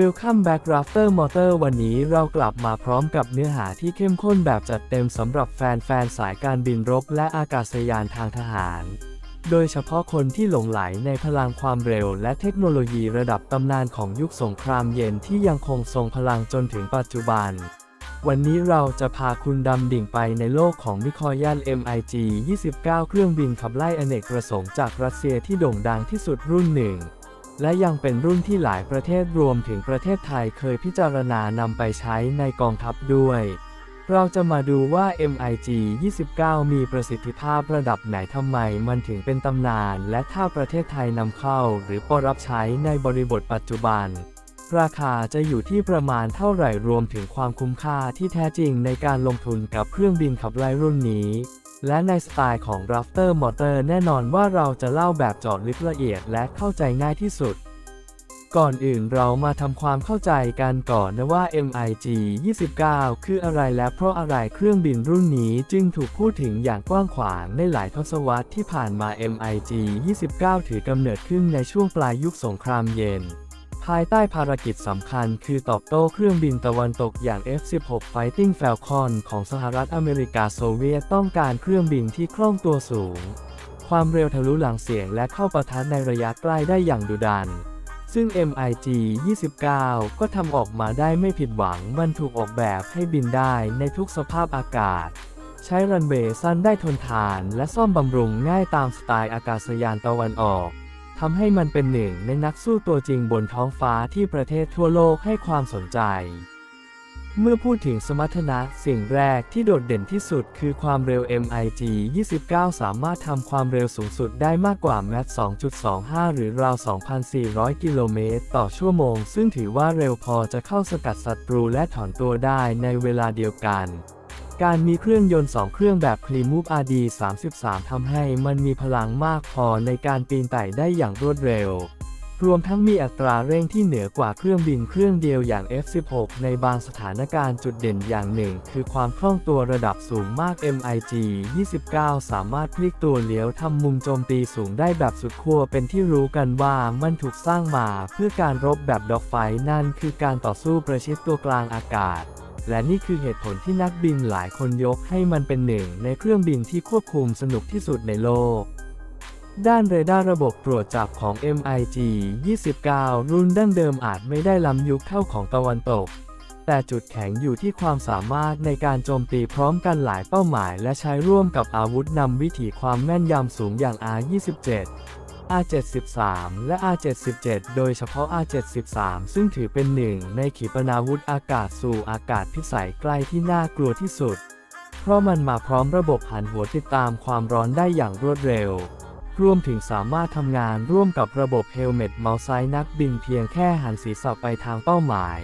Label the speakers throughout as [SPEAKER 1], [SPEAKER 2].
[SPEAKER 1] Welcome back Rafter Motor วันนี้เรากลับมาพร้อมกับเนื้อหาที่เข้มข้นแบบจัดเต็มสำหรับแฟนๆ สายการบินรบและอากาศยานทางทหาร โดยเฉพาะคนที่หลงไหลในพลังความเร็วและเทคโนโลยีระดับตำนานของยุคสงครามเย็นที่ยังคงทรงพลังจนถึงปัจจุบัน วันนี้เราจะพาคุณดำดิ่งไปในโลกของมิคอยัน MiG 29 เครื่องบินขับไล่อเนกประสงค์จากรัสเซียที่โด่งดังที่สุดรุ่นหนึ่ง และยังเป็นรุ่นที่หลายประเทศรวมถึงประเทศไทยเคยพิจารณานำไปใช้ในกองทัพด้วย เราจะมาดูว่า MiG 29 มีประสิทธิภาพระดับไหนทำไมมันถึงเป็นตำนาน และถ้าประเทศไทยนำเข้าหรือปรับใช้ในบริบทปัจจุบัน ราคาจะอยู่ที่ประมาณเท่าไหร่รวมถึงความคุ้มค่าที่แท้จริงในการลงทุนกับเครื่องบินขับไล่รุ่นนี้ และในสไตล์ของ Rafter Motor แน่นอนว่าเราจะเล่าแบบเจาะลึกละเอียดและเข้าใจง่ายที่สุด ก่อนอื่นเรามาทำความเข้าใจกันก่อนนะว่า MiG 29 คืออะไรและเพราะอะไรเครื่องบินรุ่นนี้จึงถูกพูดถึงอย่างกว้างขวางในหลายทศวรรษที่ผ่านมา MiG 29 ถือกำเนิดขึ้นในช่วงปลายยุคสงครามเย็น ภายใต้ภารกิจสำคัญคือตอบโต้เครื่องบินตะวันตกอย่าง F-16 Fighting Falcon ของสหรัฐอเมริกาโซเวียตต้องการเครื่องบินที่คล่องตัวสูง ความเร็วทะลุหลังเสียงและเข้าปะทะในระยะใกล้ได้อย่างดุดัน ซึ่ง MiG 29 ก็ทำออกมาได้ไม่ผิดหวัง มันถูกออกแบบให้บินได้ในทุกสภาพอากาศ ใช้รันเวย์สั้นได้ทนทาน และซ่อมบำรุงง่ายตามสไตล์อากาศยานตะวันออก ทำให้มันเป็นหนึ่งในนักสู้ตัวจริงบนท้องฟ้าที่ประเทศทั่วโลกให้ความสนใจ เมื่อพูดถึงสมรรถนะสิ่งแรกที่โดดเด่นที่สุดคือความเร็ว MiG 29 สามารถทำความเร็วสูงสุดได้มากกว่า Mach 2.25 หรือราว 2,400 กิโลเมตรต่อชั่วโมง ซึ่งถือว่าเร็วพอจะเข้าสกัดศัตรูและถอนตัวได้ในเวลาเดียวกัน การมีเครื่องยนต์ 2 เครื่องแบบ p r i m o v RD 33ทำให้มันมีพลังมากพอในการปีนไต่ได้อย่างรวดเร็ว รวมทั้งมีอัตราเร่งที่เหนือกว่าเครื่องบินเครื่องเดียวอย่าง F16 ในบางสถานการณ์จุดเด่นอย่างหนึ่ง คือความคล่องตัวระดับสูงมาก MiG 29 สามารถพลิกตัวเลี้ยวทำมุมโจมตีสูงได้แบบสุดขั้วเป็นที่รู้กันว่ามันถูกสร้างมาเพื่อการรบแบบด็อกไฟนั่นคือการต่อสู้ประชิดตัวกลางอากาศ และนี่คือเหตุผลที่นักบินหลายคนยกให้มันเป็นหนึ่งในเครื่องบินที่ควบคุมสนุกที่สุดในโลก ด้านเรดาร์ระบบตรวจจับของ MiG 29 รุ่นดั้งเดิมอาจไม่ได้ล้ำยุคเท่าของตะวันตก แต่จุดแข็งอยู่ที่ความสามารถในการโจมตีพร้อมกันหลายเป้าหมาย และใช้ร่วมกับอาวุธนำวิถีความแม่นยำสูงอย่าง R27 R73 และ R77 โดยเฉพาะ R73 ซึ่งถือเป็นหนึ่งในขีปนาวุธอากาศสู่อากาศพิสัยใกล้ที่น่ากลัวที่สุด เพราะมันมาพร้อมระบบหันหัวติดตามความร้อนได้อย่างรวดเร็ว รวมถึงสามารถทำงานร่วมกับระบบเฮลเมตเมาส์ไซนักบินเพียงแค่หันศีรษะไปทางเป้าหมาย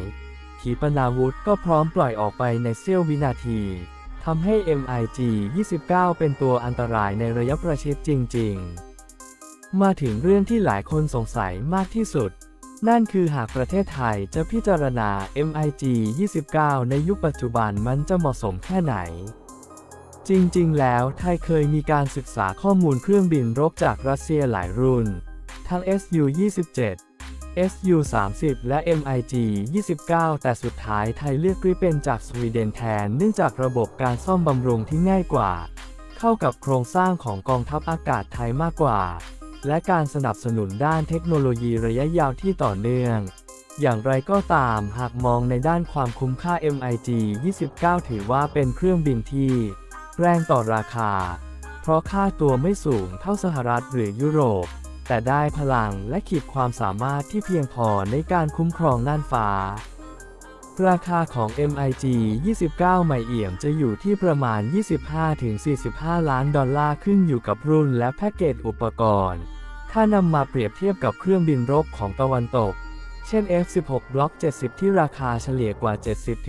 [SPEAKER 1] ขีปนาวุธก็พร้อมปล่อยออกไปในเสี้ยววินาทีทำให้ MiG 29 เป็นตัวอันตรายในระยะประชิดจริง ๆ มาถึงเรื่องที่หลายคนสงสัยมากที่สุด นั่นคือหากประเทศไทยจะพิจารณา MiG 29 ในยุคปัจจุบันมันจะเหมาะสมแค่ไหน จริงๆ แล้วไทยเคยมีการศึกษาข้อมูลเครื่องบินรบจากรัสเซียหลายรุ่น ทั้ง Su-27 Su-30 และ MiG 29 แต่สุดท้ายไทยเลือกกริเป็นจากสวีเดนแทนเนื่องจากระบบการซ่อมบำรุงที่ง่ายกว่า เข้ากับโครงสร้างของกองทัพอากาศไทยมากกว่า และการสนับสนุนด้านเทคโนโลยีระยะยาวที่ต่อเนื่อง อย่างไรก็ตามหากมองในด้านความคุ้มค่า MiG 29 ถือว่าเป็นเครื่องบินที่ แรงต่อราคา เพราะค่าตัวไม่สูงเท่าสหรัฐหรือยุโรป แต่ได้พลังและขีดความสามารถที่เพียงพอในการคุ้มครองน่านฟ้า ราคาของ MiG 29 ใหม่เอี่ยมจะอยู่ที่ประมาณ 25-45 ล้านดอลลาร์ขึ้นอยู่กับรุ่นและแพ็กเกจอุปกรณ์ ถ้านำมาเปรียบเทียบกับเครื่องบินรบของตะวันตก เช่น F16 Block 70 ที่ราคาเฉลี่ยกว่า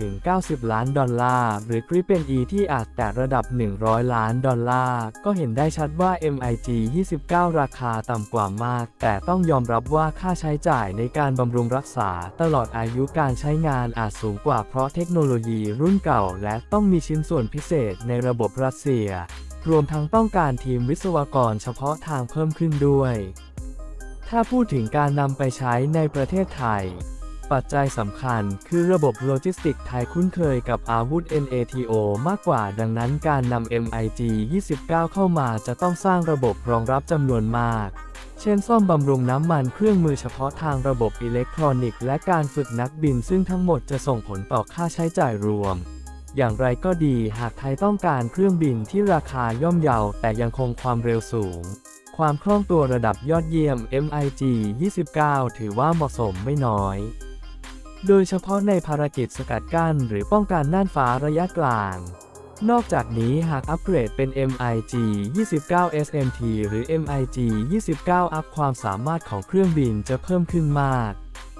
[SPEAKER 1] 70-90 ล้านดอลลาร์ หรือ Gripen E ที่อาจแตะระดับ 100 ล้านดอลลาร์ ก็เห็นได้ชัดว่า MiG 29 ราคาต่ำกว่ามาก แต่ต้องยอมรับว่าค่าใช้จ่ายในการบำรุงรักษาตลอดอายุการใช้งานอาจสูงกว่าเพราะเทคโนโลยีรุ่นเก่า และต้องมีชิ้นส่วนพิเศษในระบบรัสเซีย รวมทั้งต้องการทีมวิศวกรเฉพาะทางเพิ่มขึ้นด้วย ถ้าพูดถึงการนำไปใช้ในประเทศไทย ปัจจัยสำคัญคือระบบโลจิสติกไทยคุ้นเคยกับอาวุธ NATO มากกว่าดังนั้นการนำ MiG 29 เข้ามาจะต้องสร้างระบบรองรับจำนวนมาก เช่นซ่อมบำรุงน้ำมันเครื่องมือเฉพาะทางระบบอิเล็กทรอนิกส์และการฝึกนักบินซึ่งทั้งหมดจะส่งผลต่อค่าใช้จ่ายรวม อย่างไรก็ดีหากไทยต้องการเครื่องบินที่ราคาย่อมเยาแต่ยังคงความเร็วสูง ความคล่องตัวระดับยอดเยี่ยม MiG 29 ถือว่าเหมาะสมไม่น้อย โดยเฉพาะในภารกิจสกัดกั้นหรือป้องกันน่านฟ้าระยะกลาง นอกจากนี้หากอัปเกรดเป็น MiG 29 SMT หรือ MiG 29 อัพความสามารถของเครื่องบินจะเพิ่มขึ้นมาก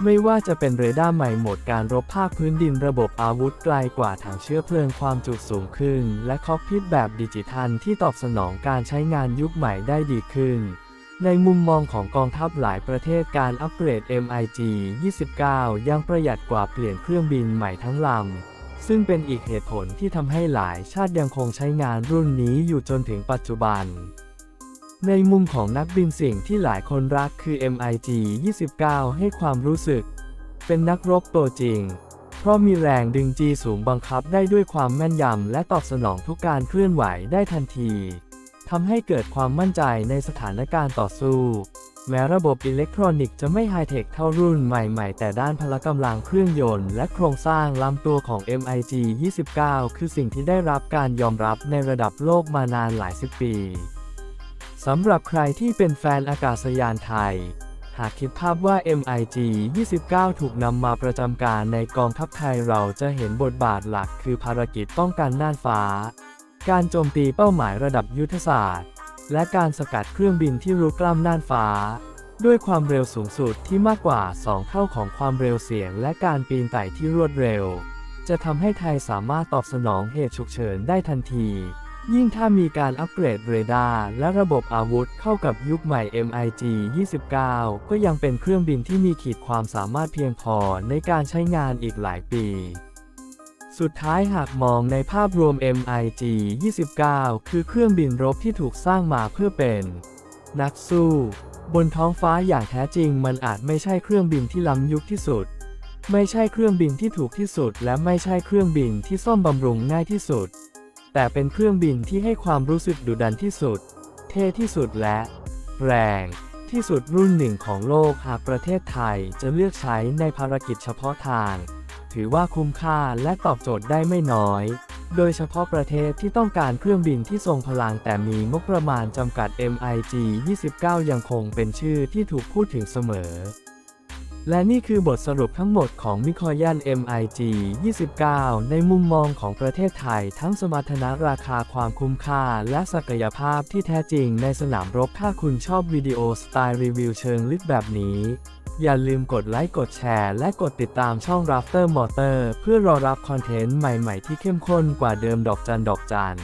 [SPEAKER 1] ไม่ว่าจะเป็นเรดาร์ใหม่โหมดการรบภาคพื้นดินระบบอาวุธไกลกว่าถังเชื้อเพลิงความจุสูงขึ้น และคอกพิทแบบดิจิทัลที่ตอบสนองการใช้งานยุคใหม่ได้ดีขึ้น ในมุมมองของกองทัพหลายประเทศการอัปเกรด MiG 29 ยังประหยัดกว่าเปลี่ยนเครื่องบินใหม่ทั้งลำ ซึ่งเป็นอีกเหตุผลที่ทำให้หลายชาติยังคงใช้งานรุ่นนี้อยู่จนถึงปัจจุบัน ในมุมของนักบินสิ่งที่หลายคนรักคือ MiG 29 ให้ความรู้สึก เป็นนักรบตัวจริง เพราะมีแรงดึงจีสูงบังคับได้ด้วยความแม่นยำและตอบสนองทุกการเคลื่อนไหวได้ทันทีทำให้เกิดความมั่นใจในสถานการณ์ต่อสู้ แม้ระบบอิเล็กทรอนิกส์จะไม่ไฮเทคเท่ารุ่นใหม่ๆ แต่ด้านพละกำลังเครื่องยนต์และโครงสร้างลำตัวของ MiG 29 คือสิ่งที่ได้รับการยอมรับในระดับโลกมานานหลายสิบปี สำหรับใครที่เป็นแฟนอากาศยานไทย หากคิดภาพว่า MiG 29 ถูกนำมาประจำการในกองทัพไทยเราจะเห็นบทบาทหลักคือภารกิจป้องกันน่านฟ้า การโจมตีเป้าหมายระดับยุทธศาสตร์ และการสกัดเครื่องบินที่รุกล้ำน่านฟ้า ด้วยความเร็วสูงสุดที่มากกว่า 2 เท่าของความเร็วเสียง และการปีนไต่ที่รวดเร็ว จะทำให้ไทยสามารถตอบสนองเหตุฉุกเฉินได้ทันที ยิ่งถ้ามีการอัปเกรดเรดาร์และระบบอาวุธเข้ากับยุคใหม่ MiG 29 ก็ยังเป็นเครื่องบินที่มีขีดความสามารถเพียงพอในการใช้งานอีกหลายปี สุดท้ายหากมองในภาพรวม MiG 29 คือเครื่องบินรบที่ถูกสร้างมาเพื่อเป็น นักสู้ บนท้องฟ้าอย่างแท้จริงมันอาจไม่ใช่เครื่องบินที่ล้ำยุคที่สุด ไม่ใช่เครื่องบินที่ถูกที่สุด และไม่ใช่เครื่องบินที่ซ่อมบำรุงง่ายที่สุด แต่เป็นเครื่องบินที่ให้ความรู้สึกดุดันที่สุด เท่ที่สุดและ แรงที่สุดรุ่นหนึ่งของโลกหากประเทศไทยจะเลือกใช้ในภารกิจเฉพาะทาง ถือว่าคุ้มค่าและตอบโจทย์ได้ไม่น้อย โดยเฉพาะประเทศที่ต้องการเครื่องบินที่ทรงพลังแต่มีงบประมาณจำกัด MiG 29 ยังคงเป็นชื่อที่ถูกพูดถึงเสมอ และนี่คือบทสรุปทั้งหมดของมิคอยัน MiG 29 ในมุมมองของประเทศไทยทั้งสมรรถนะราคาความคุ้มค่า และศักยภาพที่แท้จริงในสนามรบถ้าคุณชอบวิดีโอสไตล์รีวิวเชิงลึกแบบนี้ อย่าลืมกดไลค์กดแชร์ และกดติดตามช่อง Rafter Motor เพื่อรอรับคอนเทนต์ใหม่ๆที่เข้มข้นกว่าเดิมดอกจันดอกจัน